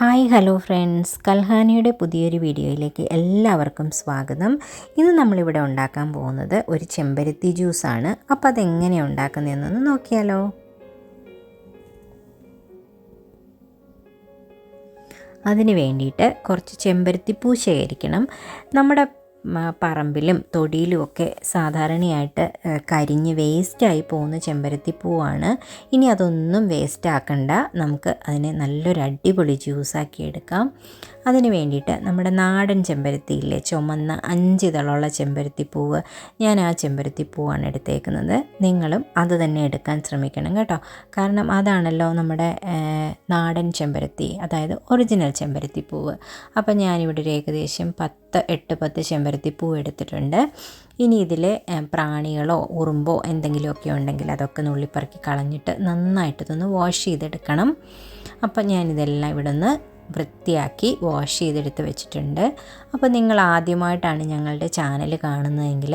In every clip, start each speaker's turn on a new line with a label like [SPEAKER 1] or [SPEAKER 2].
[SPEAKER 1] hi hello friends കൽഹാനിയുടെ പുതിയൊരു വീഡിയോയിലേക്ക് എല്ലാവർക്കും സ്വാഗതം ഇന്ന് നമ്മളിവിടെ ഉണ്ടാക്കാൻ പോകുന്നത് ഒരു ചെമ്പരത്തി ജ്യൂസാണ് അപ്പോൾ അതെങ്ങനെ ഉണ്ടാക്കുന്നതെന്നൊന്ന് നോക്കിയാലോ അതിന് വേണ്ടിയിട്ട് കുറച്ച് ചെമ്പരത്തിപ്പൂ ശേഖരിക്കണം നമ്മുടെ പറമ്പിലും തൊടിയിലുമൊക്കെ സാധാരണയായിട്ട് കരിഞ്ഞ് വേസ്റ്റായി പോകുന്ന ചെമ്പരത്തി പൂവാണ് ഇനി അതൊന്നും വേസ്റ്റ് ആക്കണ്ട നമുക്ക് അതിനെ നല്ലൊരു അടിപൊളി ജ്യൂസാക്കി എടുക്കാം അതിന് വേണ്ടിയിട്ട് നമ്മുടെ നാടൻ ചെമ്പരത്തിയില്ലേ ചുമന്ന അഞ്ച് ഇതളുള്ള ചെമ്പരത്തി പൂവ് ഞാൻ ആ ചെമ്പരത്തി പൂവാണ് എടുത്തേക്കുന്നത് നിങ്ങളും അത് തന്നെ എടുക്കാൻ ശ്രമിക്കണം കേട്ടോ കാരണം അതാണല്ലോ നമ്മുടെ നാടൻ ചെമ്പരത്തി അതായത് ഒറിജിനൽ ചെമ്പരത്തി പൂവ് അപ്പം ഞാനിവിടെ ഒരു ഏകദേശം പത്ത് എട്ട് പത്ത് ചെമ്പരത്തി ചെമ്പരത്തിപ്പൂ എടുത്തിട്ടുണ്ട് ഇനി ഇതിൽ പ്രാണികളോ ഉറുമ്പോ എന്തെങ്കിലുമൊക്കെ ഉണ്ടെങ്കിൽ അതൊക്കെ നുള്ളിപ്പറക്കി കളഞ്ഞിട്ട് നന്നായിട്ട് ഇതൊന്ന് വാഷ് ചെയ്തെടുക്കണം അപ്പം ഞാനിതെല്ലാം ഇവിടെ നിന്ന് വൃത്തിയാക്കി വാഷ് ചെയ്തെടുത്ത് വെച്ചിട്ടുണ്ട് അപ്പോൾ നിങ്ങൾ ആദ്യമായിട്ടാണ് ഞങ്ങളുടെ ചാനൽ കാണുന്നതെങ്കിൽ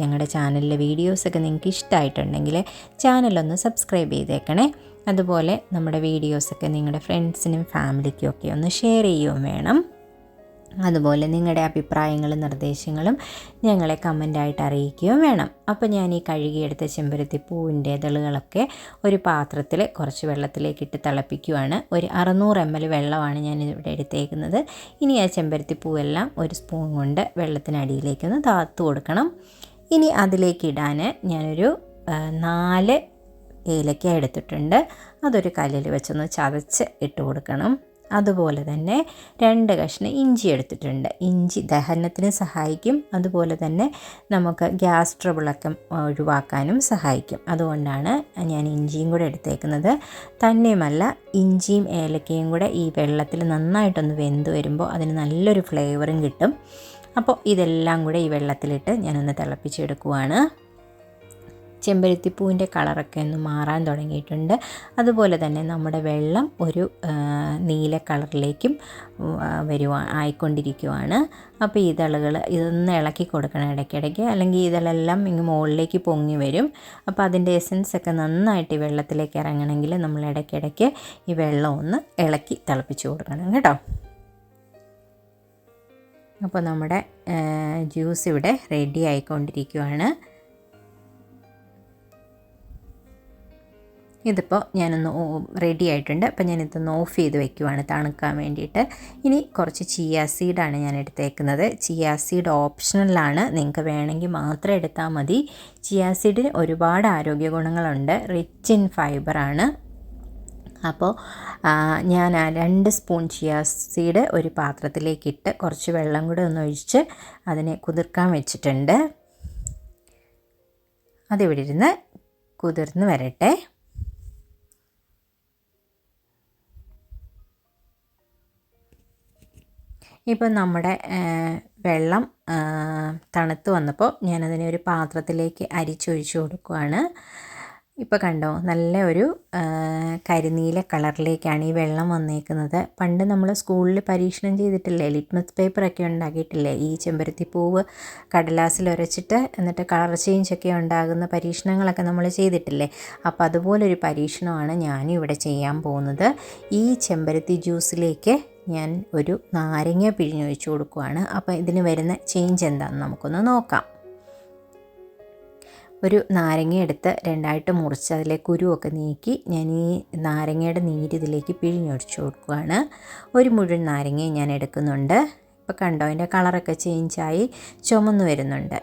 [SPEAKER 1] ഞങ്ങളുടെ ചാനലിലെ വീഡിയോസൊക്കെ നിങ്ങൾക്ക് ഇഷ്ടമായിട്ടുണ്ടെങ്കിൽ ചാനലൊന്ന് സബ്സ്ക്രൈബ് ചെയ്തേക്കണേ അതുപോലെ നമ്മുടെ വീഡിയോസൊക്കെ നിങ്ങളുടെ ഫ്രണ്ട്സിനും ഫാമിലിക്കും ഒക്കെ ഒന്ന് ഷെയർ ചെയ്യുകയും വേണം അതുപോലെ നിങ്ങളുടെ അഭിപ്രായങ്ങളും നിർദ്ദേശങ്ങളും ഞങ്ങളെ കമൻ്റായിട്ട് അറിയിക്കുകയും വേണം അപ്പോൾ ഞാൻ ഈ കഴുകിയെടുത്ത ചെമ്പരത്തി പൂവിൻ്റെ ഇതളുകളൊക്കെ ഒരു പാത്രത്തിൽ കുറച്ച് വെള്ളത്തിലേക്കിട്ട് തിളപ്പിക്കുവാണ് ഒരു അറുന്നൂറ് എം എൽ വെള്ളമാണ് ഞാൻ ഇവിടെ എടുത്തേക്കുന്നത് ഇനി ആ ചെമ്പരത്തി പൂവെല്ലാം ഒരു സ്പൂൺ കൊണ്ട് വെള്ളത്തിനടിയിലേക്കൊന്ന് താത്തു കൊടുക്കണം ഇനി അതിലേക്ക് ഞാനൊരു നാല് ഏലക്ക എടുത്തിട്ടുണ്ട് അതൊരു കല്ലിൽ വെച്ചൊന്ന് ചതച്ച് ഇട്ട് കൊടുക്കണം അതുപോലെ തന്നെ രണ്ട് കഷ്ണം ഇഞ്ചി എടുത്തിട്ടുണ്ട് ഇഞ്ചി ദഹനത്തിന് സഹായിക്കും അതുപോലെ തന്നെ നമുക്ക് ഗ്യാസ് ട്രബിളൊക്കെ ഒഴിവാക്കാനും സഹായിക്കും അതുകൊണ്ടാണ് ഞാൻ ഇഞ്ചിയും കൂടെ എടുത്തേക്കുന്നത് തന്നെയുമല്ല ഇഞ്ചിയും ഏലക്കയും കൂടെ ഈ വെള്ളത്തിൽ നന്നായിട്ടൊന്ന് വെന്ത് വരുമ്പോൾ അതിന് നല്ലൊരു ഫ്ലേവറും കിട്ടും അപ്പോൾ ഇതെല്ലാം കൂടെ ഈ വെള്ളത്തിലിട്ട് ഞാനൊന്ന് തിളപ്പിച്ചെടുക്കുവാണ് ചെമ്പരത്തിപ്പൂവിൻ്റെ കളറൊക്കെ ഒന്ന് മാറാൻ തുടങ്ങിയിട്ടുണ്ട് അതുപോലെ തന്നെ നമ്മുടെ വെള്ളം ഒരു നീല കളറിലേക്കും വരുവാ ആയിക്കൊണ്ടിരിക്കുവാണ് അപ്പോൾ ഇതളുകൾ ഇതൊന്ന് ഇളക്കി കൊടുക്കണം ഇടയ്ക്കിടയ്ക്ക് അല്ലെങ്കിൽ ഇതളെല്ലാം ഇങ്ങ് മുകളിലേക്ക് പൊങ്ങി വരും അപ്പോൾ അതിൻ്റെ എസൻസ് ഒക്കെ നന്നായിട്ട് വെള്ളത്തിലേക്ക് ഇറങ്ങണമെങ്കിൽ നമ്മൾ ഇടയ്ക്കിടയ്ക്ക് ഈ വെള്ളം ഒന്ന് ഇളക്കി തിളപ്പിച്ച് കൊടുക്കണം കേട്ടോ അപ്പോൾ നമ്മുടെ ജ്യൂസ് ഇവിടെ റെഡി ആയിക്കൊണ്ടിരിക്കുവാണ് ഇതിപ്പോൾ ഞാനൊന്ന് റെഡി ആയിട്ടുണ്ട് അപ്പോൾ ഞാനിതൊന്ന് ഓഫ് ചെയ്ത് വെക്കുവാണ് തണുക്കാൻ വേണ്ടിയിട്ട് ഇനി കുറച്ച് ചിയാ സീഡാണ് ഞാൻ എടുത്തേക്കുന്നത് ചിയാ സീഡ് ഓപ്ഷണലാണ് നിങ്ങൾക്ക് വേണമെങ്കിൽ മാത്രം എടുത്താൽ മതി ചിയാ സീഡിന് ഒരുപാട് ആരോഗ്യ ഗുണങ്ങളുണ്ട് റിച്ച് ഇൻ ഫൈബറാണ് അപ്പോൾ ഞാൻ രണ്ട് സ്പൂൺ ചിയാ സീഡ് ഒരു പാത്രത്തിലേക്ക് ഇട്ട് കുറച്ച് വെള്ളം കൂടെ ഒന്ന് ഒഴിച്ച് അതിനെ കുതിർക്കാൻ വെച്ചിട്ടുണ്ട് അതിവിടെ ഇരുന്ന് കുതിർന്ന് വരട്ടെ ഇപ്പോൾ നമ്മുടെ വെള്ളം തണുത്ത് വന്നപ്പോൾ ഞാനതിനെ ഒരു പാത്രത്തിലേക്ക് അരിച്ചൊഴിച്ചു കൊടുക്കുകയാണ് ഇപ്പോൾ കണ്ടോ നല്ല ഒരു കരിനീല കളറിലേക്കാണ് ഈ വെള്ളം വന്നേക്കുന്നത് പണ്ട് നമ്മൾ സ്കൂളിൽ പരീക്ഷണം ചെയ്തിട്ടില്ലേ ലിറ്റ്മസ് പേപ്പറൊക്കെ ഉണ്ടാക്കിയിട്ടില്ലേ ഈ ചെമ്പരത്തി പൂവ് കടലാസിൽ ഉരച്ചിട്ട് എന്നിട്ട് കളർ ചേഞ്ചൊക്കെ ഉണ്ടാകുന്ന പരീക്ഷണങ്ങളൊക്കെ നമ്മൾ ചെയ്തിട്ടില്ലേ അപ്പോൾ അതുപോലൊരു പരീക്ഷണമാണ് ഞാനിവിടെ ഇവിടെ ചെയ്യാൻ പോകുന്നത് ഈ ചെമ്പരത്തി ജ്യൂസിലേക്ക് ഞാൻ ഒരു നാരങ്ങ പിഴിഞ്ഞൊഴിച്ചു കൊടുക്കുവാണ് അപ്പോൾ ഇതിന് വരുന്ന ചേഞ്ച് എന്താണെന്ന് നമുക്കൊന്ന് നോക്കാം ഒരു നാരങ്ങ എടുത്ത് രണ്ടായിട്ട് മുറിച്ച് അതിലെ കുരുവൊക്കെ നീക്കി ഞാൻ ഈ നാരങ്ങയുടെ നീര് ഇതിലേക്ക് പിഴിഞ്ഞൊഴിച്ചു കൊടുക്കുകയാണ് ഒരു മുഴുവൻ നാരങ്ങയും ഞാൻ എടുക്കുന്നുണ്ട് ഇപ്പോൾ കണ്ടോ അതിൻ്റെ കളറൊക്കെ ചേഞ്ചായി ചുമന്ന് വരുന്നുണ്ട്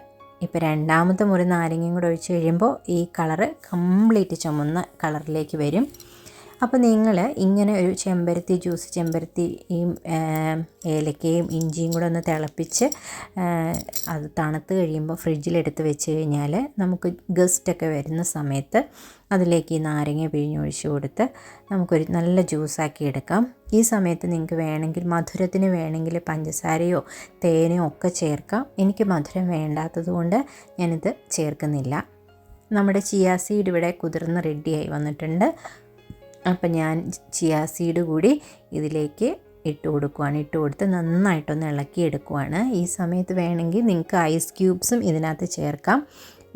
[SPEAKER 1] ഇപ്പോൾ രണ്ടാമത്തെ മുറി നാരങ്ങയും കൂടെ ഒഴിച്ച് കഴിയുമ്പോൾ ഈ കളറ് കംപ്ലീറ്റ് ചുമന്ന കളറിലേക്ക് വരും അപ്പോൾ നിങ്ങൾ ഇങ്ങനെ ഒരു ചെമ്പരത്തി ജ്യൂസ് ചെമ്പരത്തിയും ഏലക്കയും ഇഞ്ചിയും കൂടെ ഒന്ന് തിളപ്പിച്ച് അത് തണുത്ത് കഴിയുമ്പോൾ ഫ്രിഡ്ജിലെടുത്ത് വെച്ച് കഴിഞ്ഞാൽ നമുക്ക് ഗസ്റ്റൊക്കെ വരുന്ന സമയത്ത് അതിലേക്ക് ഈ നാരങ്ങ പിഴിഞ്ഞൊഴിച്ച് കൊടുത്ത് നമുക്കൊരു നല്ല ജ്യൂസാക്കി എടുക്കാം ഈ സമയത്ത് നിങ്ങൾക്ക് വേണമെങ്കിൽ മധുരത്തിന് വേണമെങ്കിൽ പഞ്ചസാരയോ തേനോ ഒക്കെ ചേർക്കാം എനിക്ക് മധുരം വേണ്ടാത്തതുകൊണ്ട് ഞാനിത് ചേർക്കുന്നില്ല നമ്മുടെ ചിയാ സീഡ് ഇവിടെ കുതിർന്ന് റെഡിയായി വന്നിട്ടുണ്ട് അപ്പം ഞാൻ ചിയാ സീഡ് കൂടി ഇതിലേക്ക് ഇട്ട് കൊടുക്കുവാണ് ഇട്ട് കൊടുത്ത് നന്നായിട്ടൊന്ന് ഇളക്കി എടുക്കുവാണ് ഈ സമയത്ത് വേണമെങ്കിൽ നിങ്ങൾക്ക് ഐസ് ക്യൂബ്സും ഇതിനകത്ത് ചേർക്കാം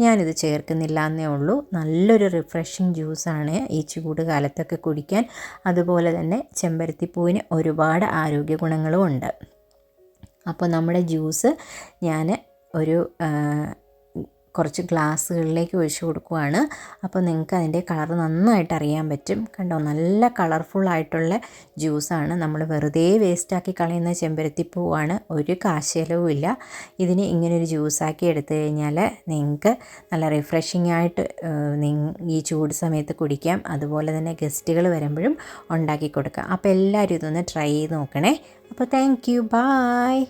[SPEAKER 1] ഞാനിത് ചേർക്കുന്നില്ല എന്നേ ഉള്ളൂ നല്ലൊരു റിഫ്രഷിങ് ജ്യൂസാണ് ഈ ചൂട് കാലത്തൊക്കെ കുടിക്കാൻ അതുപോലെ തന്നെ ചെമ്പരത്തിപ്പൂവിന് ഒരുപാട് ആരോഗ്യ ഗുണങ്ങളും ഉണ്ട് അപ്പോൾ നമ്മുടെ ജ്യൂസ് ഞാൻ ഒരു കുറച്ച് ഗ്ലാസ്സുകളിലേക്ക് ഒഴിച്ചു കൊടുക്കുവാണ് അപ്പോൾ നിങ്ങൾക്ക് അതിൻ്റെ കളർ നന്നായിട്ട് അറിയാൻ പറ്റും കണ്ടോ നല്ല കളർഫുൾ ആയിട്ടുള്ള ജ്യൂസാണ് നമ്മൾ വെറുതെ വേസ്റ്റാക്കി കളയുന്ന ചെമ്പരത്തിപ്പൂവാണ് ഒരു കാശലവും ഇല്ല ഇതിന് ഇങ്ങനൊരു ജ്യൂസാക്കി എടുത്തു കഴിഞ്ഞാൽ നിങ്ങൾക്ക് നല്ല റിഫ്രഷിംഗ് ആയിട്ട് ഈ ചൂട് സമയത്ത് കുടിക്കാം അതുപോലെ തന്നെ ഗസ്റ്റുകൾ വരുമ്പോഴും ഉണ്ടാക്കി കൊടുക്കാം അപ്പോൾ എല്ലാവരും ഇതൊന്ന് ട്രൈ ചെയ്ത് നോക്കണേ അപ്പോൾ താങ്ക് യു ബായ്